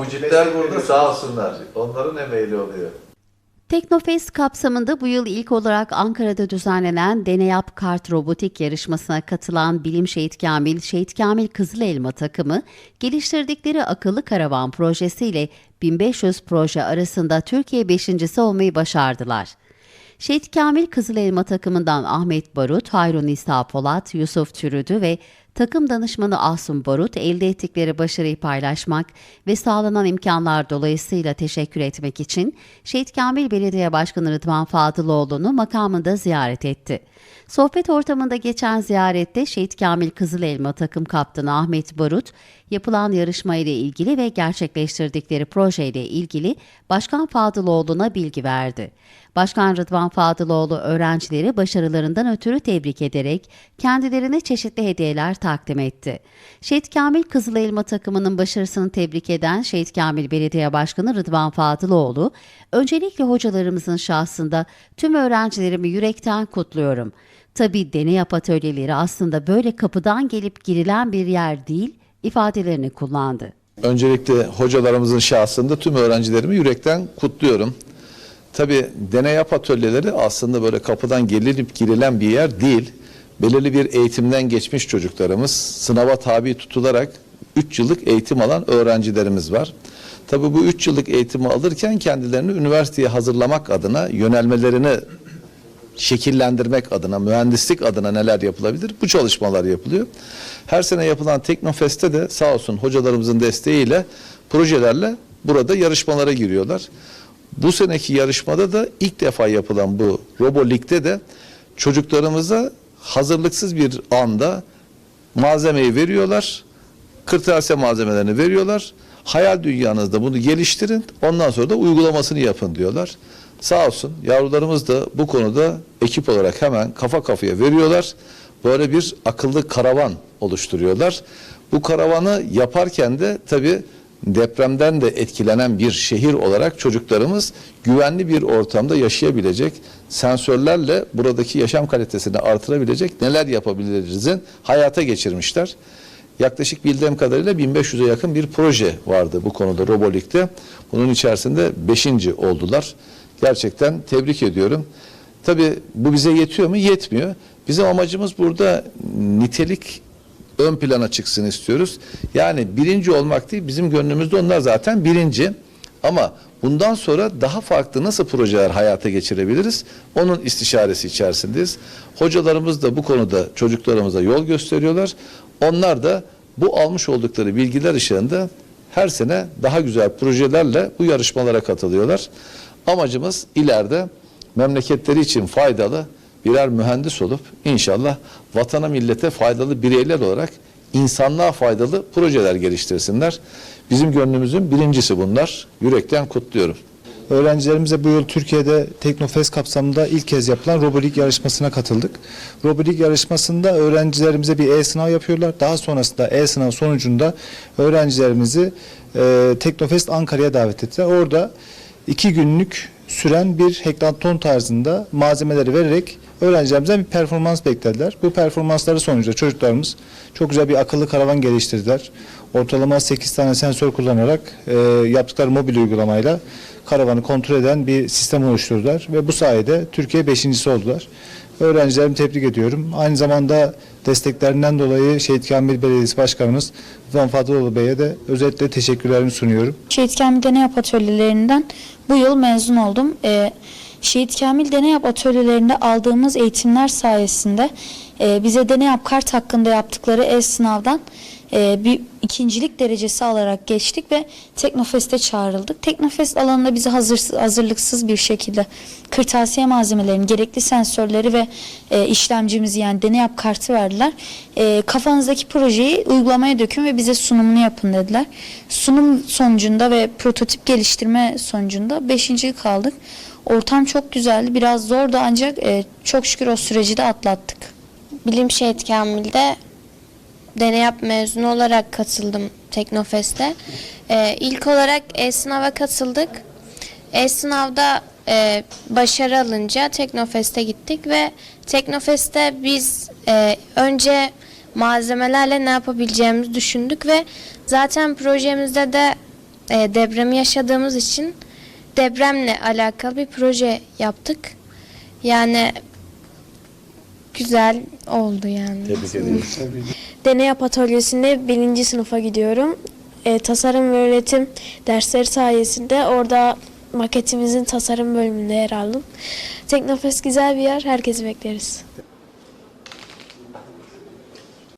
mucitler burada sağ olsunlar. Onların emeğiyle oluyor. Teknofest kapsamında bu yıl ilk olarak Ankara'da düzenlenen Deneyap Kart Robotik yarışmasına katılan Bilim Şehit Kamil, Şehit Kamil Kızılelma takımı geliştirdikleri akıllı karavan projesiyle 1500 proje arasında Türkiye beşincisi olmayı başardılar. Şehit Kamil Kızılelma takımından Ahmet Barut, Hayrun İsa Polat, Yusuf Türüdü ve takım danışmanı Asum Barut elde ettikleri başarıyı paylaşmak ve sağlanan imkanlar dolayısıyla teşekkür etmek için Şehit Kamil Belediye Başkanı Rıdvan Fadıloğlu'nu makamında ziyaret etti. Sohbet ortamında geçen ziyarette Şehit Kamil Kızılelma takım kaptanı Ahmet Barut, yapılan yarışma ile ilgili ve gerçekleştirdikleri projeyle ilgili Başkan Fadıloğlu'na bilgi verdi. Başkan Rıdvan Fadıloğlu öğrencileri başarılarından ötürü tebrik ederek kendilerine çeşitli hediyeler takdim etti. Şehit Kamil Kızılelma takımının başarısını tebrik eden Şehit Kamil Belediye Başkanı Rıdvan Fadıloğlu, öncelikle hocalarımızın şahsında tüm öğrencilerimi yürekten kutluyorum. Tabii deney atölyeleri aslında böyle kapıdan gelip girilen bir yer değil ifadelerini kullandı. Öncelikle hocalarımızın şahsında tüm öğrencilerimi yürekten kutluyorum. Tabii deney yap atölyeleri aslında böyle kapıdan gelinip girilen bir yer değil. Belirli bir eğitimden geçmiş çocuklarımız sınava tabi tutularak 3 yıllık eğitim alan öğrencilerimiz var. Tabii bu 3 yıllık eğitimi alırken kendilerini üniversiteye hazırlamak adına yönelmelerini şekillendirmek adına, mühendislik adına neler yapılabilir? Bu çalışmalar yapılıyor. Her sene yapılan Teknofest'te de sağ olsun hocalarımızın desteğiyle projelerle burada yarışmalara giriyorlar. Bu seneki yarışmada da ilk defa yapılan bu RoboLig'de de çocuklarımıza hazırlıksız bir anda malzemeyi veriyorlar. Kırtasiye malzemelerini veriyorlar. Hayal dünyanızda bunu geliştirin. Ondan sonra da uygulamasını yapın diyorlar. Sağ olsun yavrularımız da bu konuda ekip olarak hemen kafa kafaya veriyorlar. Böyle bir akıllı karavan oluşturuyorlar. Bu karavanı yaparken de tabii depremden de etkilenen bir şehir olarak çocuklarımız güvenli bir ortamda yaşayabilecek sensörlerle buradaki yaşam kalitesini artırabilecek neler yapabilirizin hayata geçirmişler. Yaklaşık bildiğim kadarıyla 1500'e yakın bir proje vardı bu konuda Robolik'te. Bunun içerisinde 5. oldular. Gerçekten tebrik ediyorum. Tabii bu bize yetiyor mu? Yetmiyor. Bizim amacımız burada nitelik ön plana çıksın istiyoruz. Yani birinci olmak değil bizim gönlümüzde onlar zaten birinci. Ama bundan sonra daha farklı nasıl projeler hayata geçirebiliriz? Onun istişaresi içerisindeyiz. Hocalarımız da bu konuda çocuklarımıza yol gösteriyorlar. Onlar da bu almış oldukları bilgiler ışığında her sene daha güzel projelerle bu yarışmalara katılıyorlar. Amacımız ileride memleketleri için faydalı birer mühendis olup inşallah vatana millete faydalı bireyler olarak insanlığa faydalı projeler geliştirsinler. Bizim gönlümüzün birincisi bunlar. Yürekten kutluyorum. Öğrencilerimize bu yıl Türkiye'de Teknofest kapsamında ilk kez yapılan Robolik yarışmasına katıldık. Robolik yarışmasında öğrencilerimize bir e-sınav yapıyorlar. Daha sonrasında e-sınav sonucunda öğrencilerimizi e, Teknofest Ankara'ya davet ettiler. Orada iki günlük süren bir hektaton tarzında malzemeleri vererek öğrencilerimizden bir performans beklediler. Bu performansları sonucunda çocuklarımız çok güzel bir akıllı karavan geliştirdiler. Ortalama 8 tane sensör kullanarak e, yaptıkları mobil uygulamayla karavanı kontrol eden bir sistem oluşturdular ve bu sayede Türkiye beşincisi oldular. Öğrencilerimi tebrik ediyorum. Aynı zamanda desteklerinden dolayı Şehit Kamil Belediyesi Başkanımız Rıdvan Fadıloğlu Bey'e de özellikle teşekkürlerimi sunuyorum. Şehit Kamil Deney Yap atölyelerinden bu yıl mezun oldum. Ee, Şehit Kamil Deney Yap atölyelerinde aldığımız eğitimler sayesinde e, bize Deney Yap kart hakkında yaptıkları e-sınavdan e, bir ikincilik derecesi alarak geçtik ve Teknofest'e çağrıldık. Teknofest alanında bizi hazır, hazırlıksız bir şekilde kırtasiye malzemelerini, gerekli sensörleri ve e, işlemcimizi yani Deney Yap kartı verdiler. E, kafanızdaki projeyi uygulamaya dökün ve bize sunumunu yapın dediler. Sunum sonucunda ve prototip geliştirme sonucunda beşinci kaldık. Ortam çok güzeldi. Biraz zordu ancak e, çok şükür o süreci de atlattık. Bilim Şehit Kamil'de deney yap mezunu olarak katıldım Teknofest'e. Ee, ilk olarak e-sınava katıldık. E-sınavda e, başarı alınca Teknofest'e gittik ve Teknofest'te biz e, önce malzemelerle ne yapabileceğimizi düşündük ve zaten projemizde de e, depremi yaşadığımız için depremle alakalı bir proje yaptık. Yani güzel oldu yani. Tebrik ediyoruz. Deney Atölyesi'nde birinci sınıfa gidiyorum. E, tasarım ve üretim dersleri sayesinde orada maketimizin tasarım bölümünde yer aldım. Teknofest güzel bir yer, herkesi bekleriz.